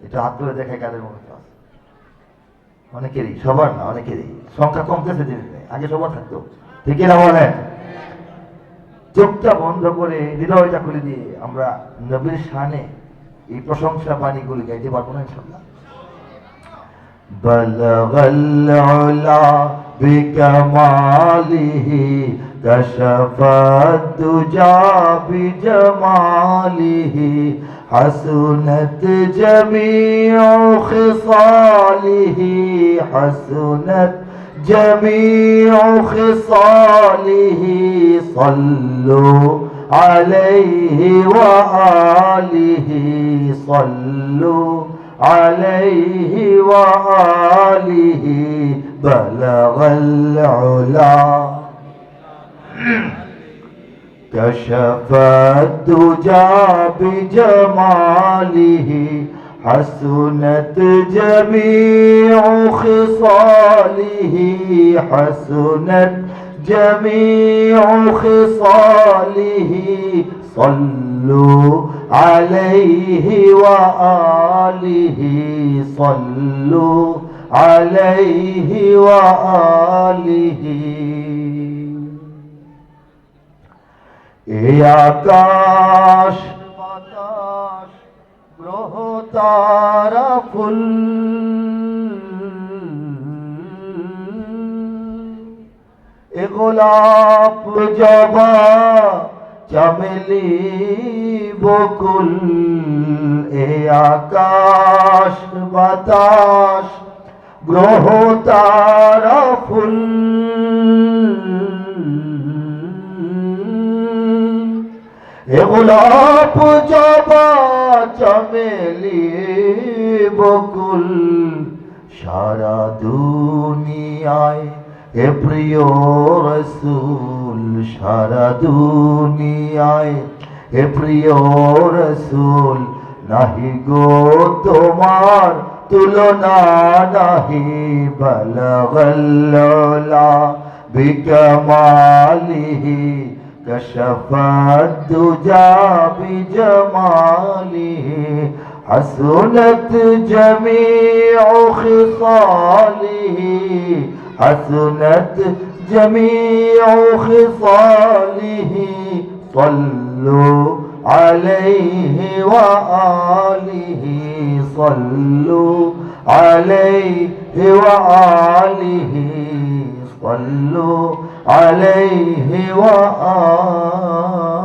এটা হাত তুলে দেখায় কাদের মনে আছে অনেকেরই সবার না অনেকেরই সংখ্যা কমতেছে দিনে দিনে। আগে সবার থাকতো ঠিক না বলেন চোখটা বন্ধ করে হৃদয়টা খুলে দিয়ে আমরা নবীর শানে এই প্রশংসা বাণীগুলি গাইতে পারবো না ইনশাল্লাহ بلغ العلا بكماله كشف الدجى بجماله حسنت جميع خصاله حسنت جميع خصاله صلوا عليه وآله صلوا عليه وآله بلغ العلا. كشف الدجى بجماله حسنت جميع خصاله حسنت جميع خصاله. صلوا عليه وآله صلوا عليه وآله. এই আকাশ বাতাস, গ্রহ, তারা, ফুল। এ গোলাপ জবা চামেলি বকুল। এ আকাশ, বাতাস, গ্রহ, তারা, ফুল। এ গোলাপ জবা চমেলি বকুল সারা দুনিয়ায় হে প্রিয় রসুল, সারা দুনিয়ায় হে প্রিয় রসুল, নাহি গো তোমার তুলনা নাহি বলগল্লা বিকমালিহি كشف الدجى بجماله حسنت جميع خصاله. حسنت جميع خصاله صلوا عليه وآله صلوا عليه وآله. صلوا عليه وآله